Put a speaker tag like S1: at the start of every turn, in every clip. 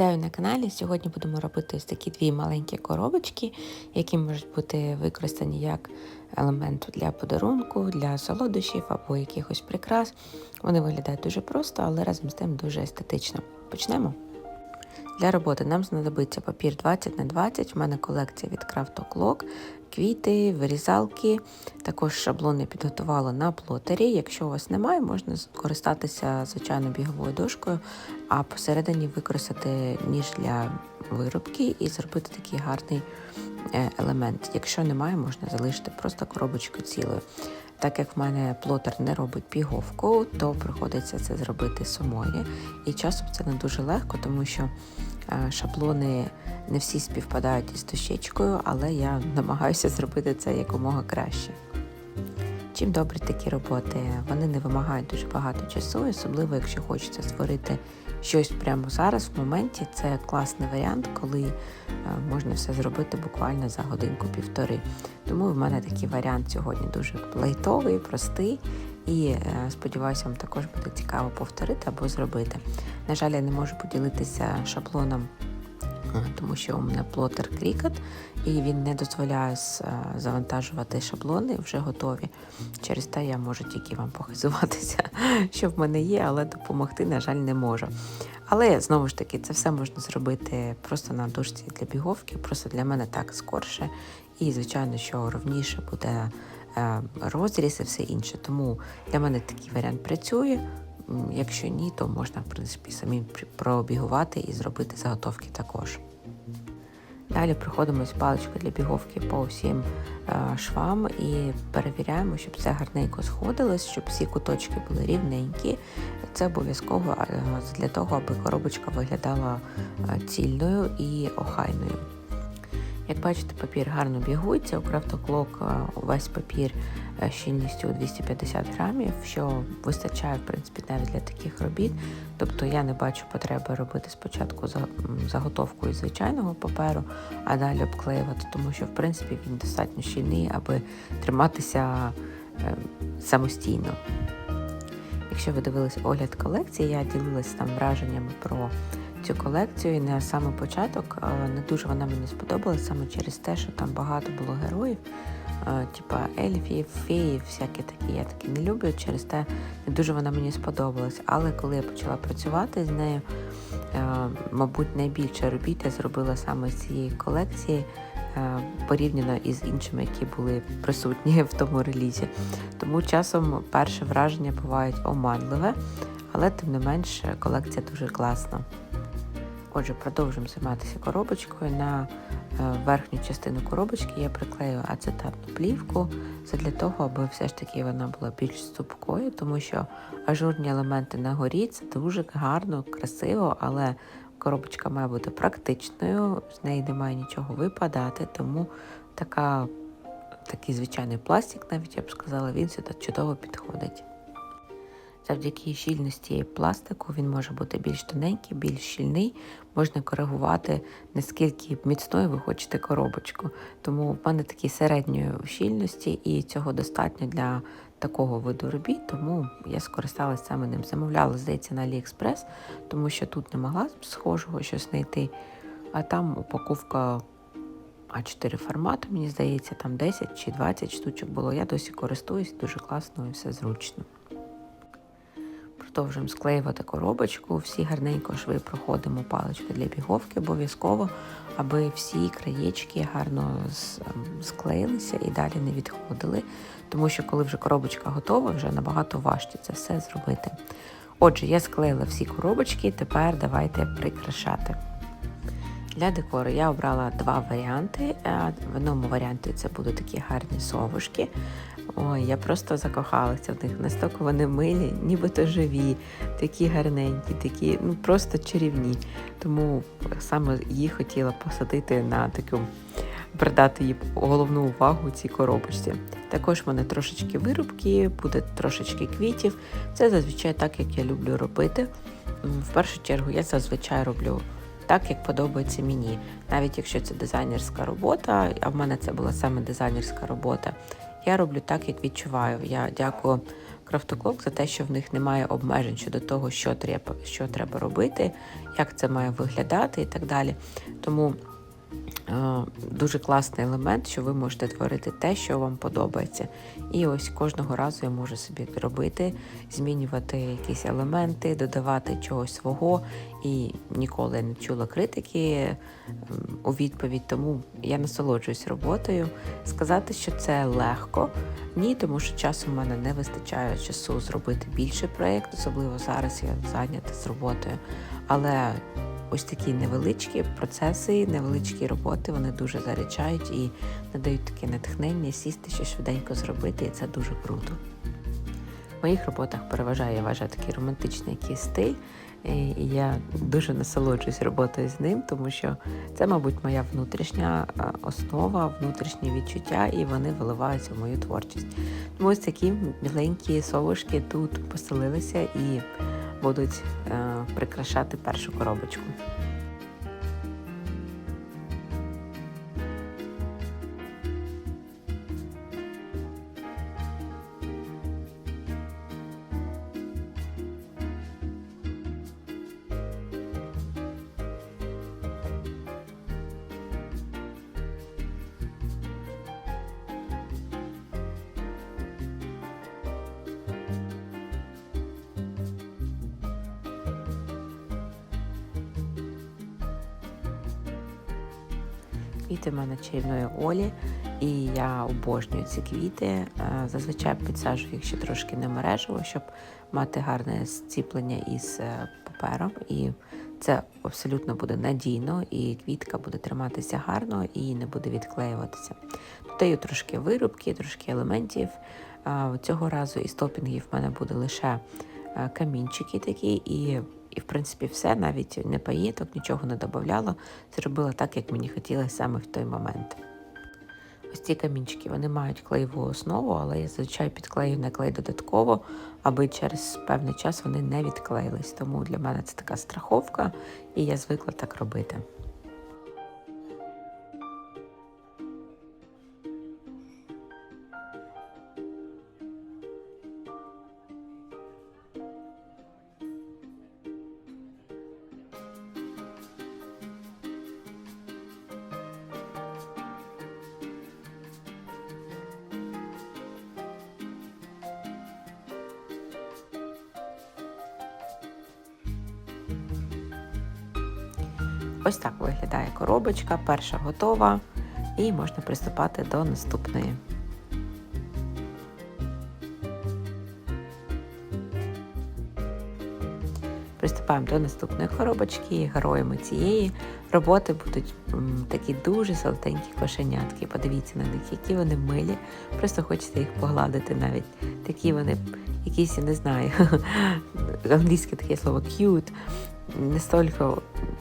S1: Вітаю на каналі. Сьогодні будемо робити ось такі дві маленькі коробочки, які можуть бути використані як елемент для подарунку, для солодощів або якихось прикрас. Вони виглядають дуже просто, але разом з тим дуже естетично. Почнемо. Для роботи нам знадобиться папір 20 на 20 В мене колекція від Craft Clock, квіти, вирізалки. Також шаблони підготувала на плотері. Якщо у вас немає, можна скористатися звичайною біговою дошкою, а посередині використати ніж для виробки і зробити такий гарний е, елемент. Якщо немає, можна залишити просто коробочку цілою. Так як в мене плотер не робить піговку, то приходиться це зробити самої. І часом це не дуже легко, тому що шаблони не всі співпадають із дощечкою, але я намагаюся зробити це якомога краще. Чим добрі такі роботи? Вони не вимагають дуже багато часу, особливо якщо хочеться створити щось прямо зараз, в моменті. Це класний варіант, коли е, можна все зробити буквально за годинку-півтори. Тому в мене такий варіант сьогодні дуже лайтовий, простий. І е, сподіваюся, вам також буде цікаво повторити або зробити. На жаль, я не можу поділитися шаблоном тому що у мене плотер Cricut, і він не дозволяє завантажувати шаблони вже готові. Через те я можу тільки вам похизуватися, що в мене є, але допомогти, на жаль, не можу. Але знову ж таки, це все можна зробити просто на дошці для біговки, просто для мене так скорше. І, звичайно, що ровніше буде розріз і все інше. Тому для мене такий варіант працює. Якщо ні, то можна, в принципі, самі пробігувати і зробити заготовки також. Далі проходимо з паличкою для біговки по всім е, швам і перевіряємо, щоб все гарненько сходилось, щоб всі куточки були рівненькі. Це обов'язково е, для того, аби коробочка виглядала е, цільною і охайною. Як бачите, папір гарно бігується, у крафтоклок увесь папір щільністю 250 грамів, що вистачає в принципі навіть для таких робіт. Тобто я не бачу потреби робити спочатку заготовку із звичайного паперу, а далі обклеювати, тому що в принципі він достатньо щільний, аби триматися самостійно. Якщо ви дивились огляд колекції, я ділилася там враженнями про цю колекцію і на саме початок не дуже вона мені сподобалась саме через те, що там багато було героїв, типа ельфів, феїв, всякі такі. Я такі не люблю, через те не дуже вона мені сподобалась. Але коли я почала працювати з нею, мабуть, найбільше робіт я зробила саме з цієї колекції. Порівняно із іншими, які були присутні в тому релізі. Тому часом перше враження бувають оманливе, але тим не менш колекція дуже класна. Отже, продовжуємо займатися коробочкою. На е, верхню частину коробочки я приклею ацетатну плівку Це для того, аби все ж таки вона була більш ступкою, тому що ажурні елементи на горі це дуже гарно, красиво, але коробочка має бути практичною, з неї не має нічого випадати, тому така, такий звичайний пластик, навіть я б сказала, він сюди чудово підходить. Завдяки щільності пластику він може бути більш тоненький, більш щільний, можна коригувати, наскільки міцною ви хочете коробочку. Тому в мене такі середньої щільності, і цього достатньо для такого виду робіт, тому я скористалася саме ним. Замовляла, здається, на AliExpress, тому що тут не могла схожого щось знайти. А там упаковка А4 формату, мені здається, там 10 чи 20 штучок було. Я досі користуюсь, дуже класно і все зручно. Продовжуємо склеювати коробочку, всі гарненько шви проходимо палички для біговки обов'язково, аби всі краєчки гарно ем, склеїлися і далі не відходили. Тому що, коли вже коробочка готова, вже набагато важче це все зробити. Отже, я склеїла всі коробочки, тепер давайте прикрашати. Для декору я обрала два варіанти. Е, в одному варіанті це будуть такі гарні совушки. Ой, я просто закохалася в них. Настільки вони милі, нібито живі, такі гарненькі, такі, ну просто чарівні. Тому саме їх хотіла посадити на таку, придати їй головну увагу цій коробочці. Також в мене трошечки вирубки, буде трошечки квітів. Це зазвичай так, як я люблю робити. В першу чергу я зазвичай роблю так, як подобається мені. Навіть якщо це дизайнерська робота, а в мене це була саме дизайнерська робота, я роблю так, як відчуваю. Я дякую крафтоклок за те, що в них немає обмежень щодо того, що треба, що треба робити, як це має виглядати і так далі. Тому дуже класний елемент, що ви можете творити те, що вам подобається. І ось кожного разу я можу собі робити, змінювати якісь елементи, додавати чогось свого. І ніколи не чула критики у відповідь, тому я насолоджуюсь роботою. Сказати, що це легко, ні, тому що часу в мене не вистачає часу зробити більший проєкт, особливо зараз я зайнята з роботою. Але ось такі невеличкі процеси, невеличкі роботи, вони дуже заряджають і надають таке натхнення сісти, що швиденько зробити, і це дуже круто. В моїх роботах переважає, я вважаю, такий романтичний якийсь стиль. І я дуже насолоджуюсь роботою з ним, тому що це, мабуть, моя внутрішня основа, внутрішні відчуття, і вони виливаються в мою творчість. Тому ось такі міленькі совушки тут поселилися і будуть е, прикрашати першу коробочку. Квіти в мене чарівної Олі, і я обожнюю ці квіти. Е, Зазвичай підсаджую їх ще трошки не мережево, щоб мати гарне зціплення із е, папером. І це абсолютно буде надійно, і квітка буде триматися гарно і не буде відклеюватися. Додаю трошки вирубки, трошки елементів. Е, Цього разу із топінгів в мене буде лише камінчики такі, і, і в принципі все, навіть не паєток, нічого не додавала. Зробила так, як мені хотілося саме в той момент. Ось ці камінчики вони мають клеєву основу, але я зазвичай підклею на клей додатково, аби через певний час вони не відклеїлись. Тому для мене це така страховка, і я звикла так робити. Ось так виглядає коробочка, перша готова, і можна приступати до наступної. Приступаємо до наступної коробочки. Героями цієї роботи будуть такі дуже солоденькі кошенятки. Подивіться на них, які вони милі. Просто хочеться їх погладити навіть. Такі вони якісь, я не знаю, англійське таке слово cute. Настільки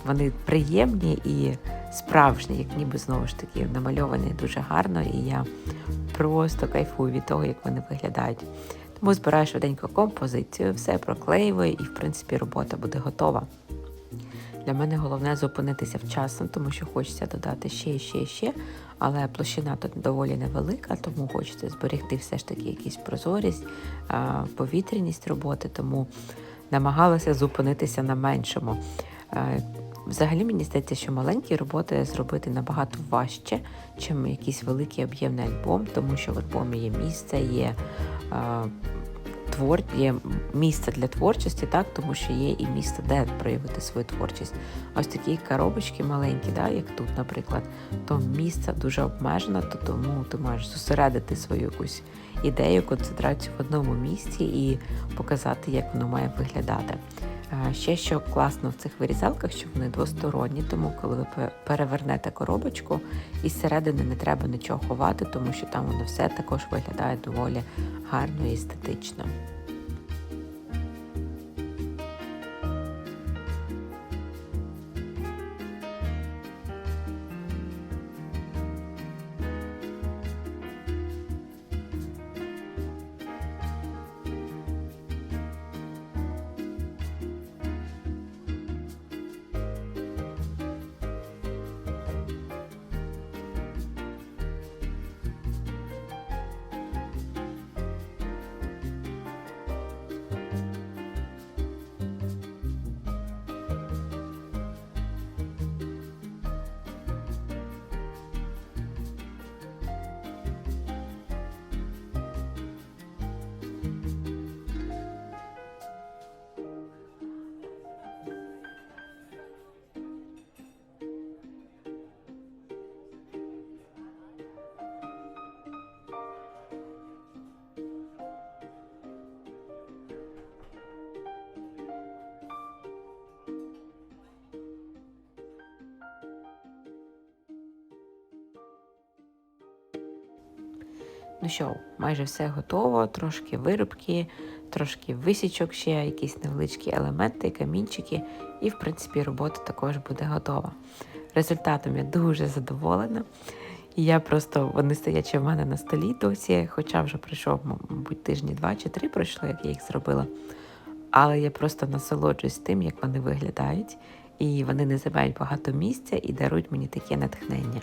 S1: вони приємні і справжні, як ніби знову ж таки намальовані дуже гарно, і я просто кайфую від того, як вони виглядають. Тому збираю швиденько композицію, все проклеюю і, в принципі, робота буде готова. Для мене головне зупинитися вчасно, тому що хочеться додати ще ще ще, але площина тут доволі невелика, тому хочеться зберегти все ж таки якусь прозорість, повітряність роботи, тому намагалася зупинитися на меншому. Взагалі мені здається, що маленькі роботи зробити набагато важче, чим якийсь великий об'ємний альбом, тому що в альбомі є місце, є твор, є місце для творчості, так, тому що є і місце, де проявити свою творчість. Ось такі коробочки маленькі, да, як тут, наприклад, то місце дуже обмежено, то тому ти маєш зосередити свою якусь ідею, концентрацію в одному місці і показати, як воно має виглядати. Ще що класно в цих вирізалках, що вони двосторонні, тому коли ви пе- перевернете коробочку, із середини не треба нічого ховати, тому що там воно все також виглядає доволі гарно і естетично. Ну що, майже все готово, трошки виробки, трошки висічок ще, якісь невеличкі елементи, камінчики, і, в принципі, робота також буде готова. Результатом я дуже задоволена. І я просто вони стоячи в мене на столі досі, хоча вже пройшов, мабуть, тижні два чи три пройшло, як я їх зробила. Але я просто насолоджуюсь тим, як вони виглядають, і вони не займають багато місця і дарують мені таке натхнення.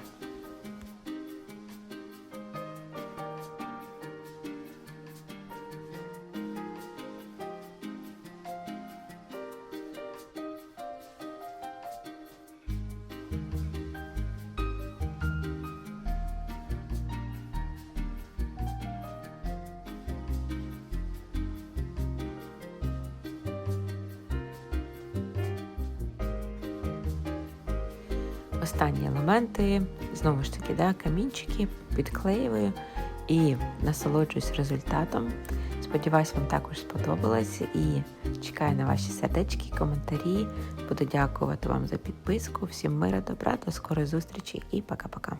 S1: Останні елементи, знову ж таки, да, камінчики підклеюю і насолоджуюсь результатом. Сподіваюсь, вам також сподобалось і чекаю на ваші сердечки, коментарі. Буду дякувати вам за підписку. Всім мира, добра, до скорої зустрічі і пока-пока.